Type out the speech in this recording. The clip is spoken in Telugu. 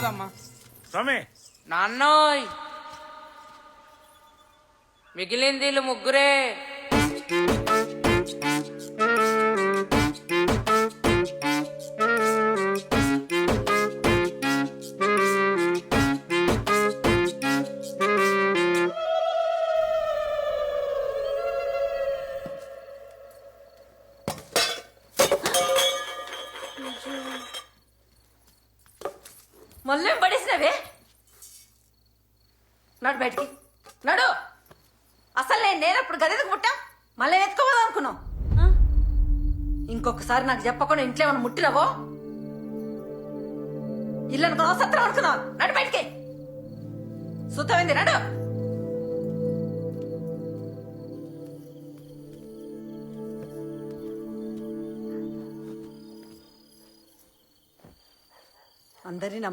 స్వామి. నాన్నోయ్. మిగిలింది ముగ్గురే. మళ్ళీ పడేసినవే. నడు బయటికి. నడు. అసలు నేను నేనప్పుడు గదికి పుట్టా? మళ్ళీ ఎత్తుకోవద్దు అనుకున్నావు ఆ? ఇంకొకసారి నాకు చెప్పకుండా ఇంట్లో ఏమైనా ముట్టినవో? ఇల్లు అనుకున్నావు సత్రం అనుకున్నావు నడు బయటికి. సుతమైంది నడు. అందరినీ